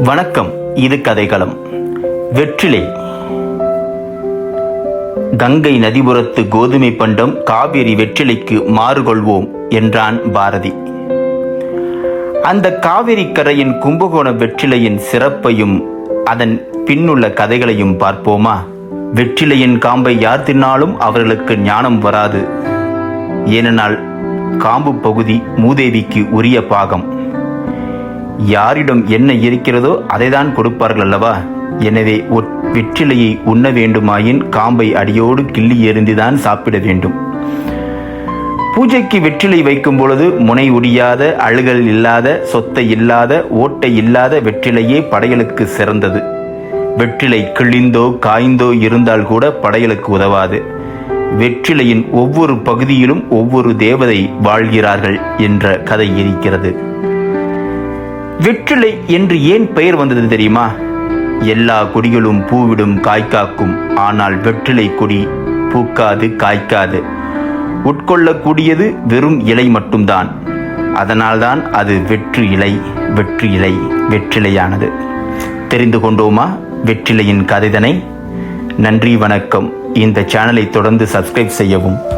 வணக்கம் இது கதைகளம் வெற்றிலை. கங்கை நதிபுரத்து கோதுமை பண்டம் காவிரி வெற்றிலைக்கு மாறுகொள்வோம் என்றான் பாரதி. அந்த காவிரி கரையின் கும்பகோண வெற்றிலையின் சிறப்பையும் அதன் பின்னுள்ள கதைகளையும் பார்ப்போமா? வெற்றிலையின் காம்பை யார் தின்னாலும் அவர்களுக்கு ஞானம் வராது. ஏனென்றால் காம்பு பகுதி மூதேவிக்கு உரிய பாகம். யாரிடம் என்ன இருக்கிறதோ அதைதான் கொடுப்பார்கள் அல்லவா? எனவே வெற்றிலையை உண்ண வேண்டுமாயின் காம்பை அடியோடு கிள்ளி எறிந்துதான் சாப்பிட வேண்டும். பூஜைக்கு வெற்றிலை வைக்கும் பொழுது முனை உடியாத அழுகல் இல்லாத சொத்தை இல்லாத ஓட்டை இல்லாத வெற்றிலையே படையலுக்கு சிறந்தது. வெற்றிலை கிழிந்தோ காய்ந்தோ இருந்தால் கூட படையலுக்கு உதவாது. வெற்றிலையின் ஒவ்வொரு பகுதியிலும் ஒவ்வொரு தேவதை வாழ்கிறார்கள் என்ற கதை இருக்கிறது. வெற்றிலை என்று ஏன் பெயர் வந்தது தெரியுமா? எல்லா கொடிகளும் பூவிடும் காய்காக்கும் ஆனால் வெற்றிலை கொடி பூக்காது காய்க்காது. உட்கொள்ளக்கூடியது வெறும் இலை மட்டும்தான். அதனால்தான் அது வெற்று இலை வெற்று இலை வெற்றிலையானது. தெரிந்து கொண்டோமா வெற்றிலையின் கதைதனை? நன்றி வணக்கம். இந்த சேனலை தொடர்ந்து சப்ஸ்கிரைப் செய்யவும்.